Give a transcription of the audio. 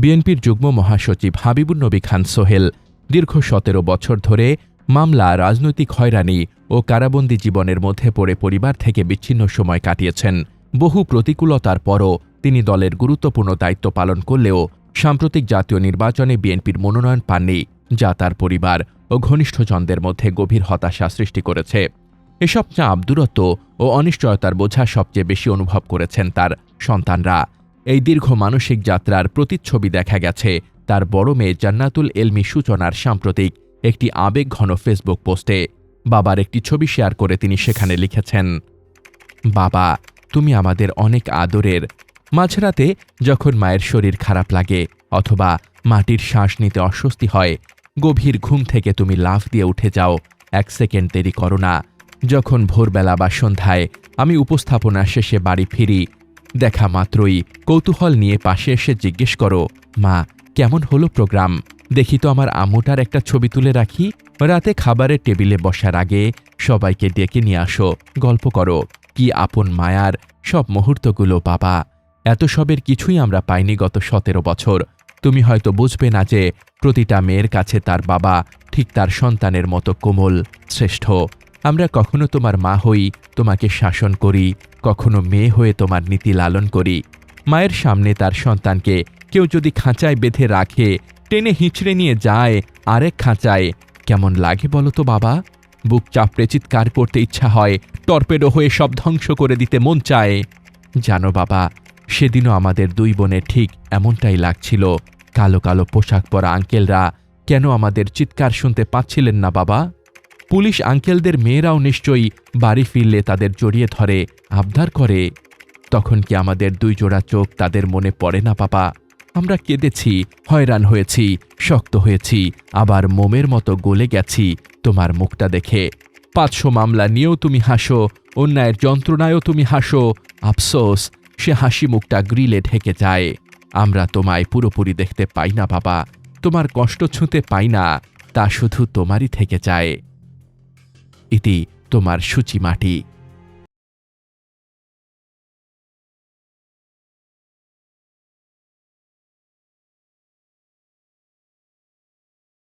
বিএনপির যুগ্ম মহাসচিব হাবিবুর নবী খান সোহেল দীর্ঘ সতেরো বছর ধরে মামলা, রাজনৈতিক হয়রানি ও কারাবন্দী জীবনের মধ্যে পড়ে পরিবার থেকে বিচ্ছিন্ন সময় কাটিয়েছেন। বহু প্রতিকূলতার পরও তিনি দলের গুরুত্বপূর্ণ দায়িত্ব পালন করলেও সাম্প্রতিক জাতীয় নির্বাচনে বিএনপির মনোনয়ন পাননি, যা তার পরিবার ও ঘনিষ্ঠজনদের মধ্যে গভীর হতাশা সৃষ্টি করেছে। এসব চাপ দূরত্ব ও অনিশ্চয়তার বোঝা সবচেয়ে বেশি অনুভব করেছেন তার সন্তানরা। এই দীর্ঘ মানসিক যাত্রার প্রতিচ্ছবি দেখা গেছে। তার বড় মেয়ে জান্নাতুল এলমি সূচনার সাম্প্রতিক একটি আবেগঘন ফেসবুক পোস্টে। বাবার একটি ছবি শেয়ার করে তিনি সেখানে লিখেছেন, বাবা, তুমি আমাদের অনেক আদরের। মাঝরাতে যখন মায়ের শরীর খারাপ লাগে অথবা মাটির শ্বাস নিতে অস্বস্তি হয়, গভীর ঘুম থেকে তুমি লাফ দিয়ে উঠে যাও। এক সেকেন্ড দেরি করো না। যখন ভোরবেলা বা সন্ধ্যায় আমি উপস্থাপনা শেষে বাড়ি ফিরি দেখা মাত্রই কৌতূহল নিয়ে পাশে এসে জিজ্ঞেস করো, মা, কেমন হলো প্রোগ্রাম? দেখি তো আমার আম্মুটার একটা ছবি তুলে রাখি। রাতে খাবারের টেবিলে বসার আগে সবাইকে ডেকে নিয়ে আসো, গল্প করো। কি আপন মায়ার সব মুহূর্তগুলো বাবা। এত সবের কিছুই আমরা পাইনি গত সতেরো বছর। তুমি হয়তো বুঝবে না যে প্রতিটা মেয়ের কাছে তার বাবা ঠিক তার সন্তানের মতো কোমল, শ্রেষ্ঠ। আমরা কখনো তোমার মা হই, তোমাকে শাসন করি, কখনো মেয়ে হয়ে তোমার নীতি লালন করি। মায়ের সামনে তার সন্তানকে কেউ যদি খাঁচায় বেঁধে রাখে, টেনে হিঁচড়ে নিয়ে যায়, আরেক খাঁচায়, কেমন লাগে বলো তো বাবা? বুক চাপড়ে চিৎকার করতে ইচ্ছা হয় টর্পেডো হয়ে সব ধ্বংস করে দিতে মন চায়। জানো বাবা, সেদিনও আমাদের দুই বোনের ঠিক এমনটাই লাগছিল। কালো কালো পোশাক পরা আঙ্কেলরা কেন আমাদের চিৎকার শুনতে পাচ্ছিলেন না বাবা? পুলিশ আঙ্কেলদের মেয়েরাও নিশ্চয়ই বাড়ি ফিরলে তাদের জড়িয়ে ধরে, আবদার করে। তখন কি আমাদের দুই জোড়া চোখ তাদের মনে পড়ে না, পাপা? আমরা কেঁদেছি, হয়রান হয়েছি, শক্ত হয়েছি, আবার মোমের মতো গলে গেছি, তোমার মুখটা দেখে। পাঁচশো মামলা নিয়েও তুমি হাসো, অন্যায়ের যন্ত্রণায়ও তুমি হাসো। আফসোস, সে হাসি মুখটা গ্রিলে ঢেকে যায়। আমরা তোমায় পুরোপুরি দেখতে পাই না বাবা তোমার কষ্ট ছুঁতে পাই না, তা শুধু তোমারই থেকে যায়। ইতি তোমার সূচি মাটি।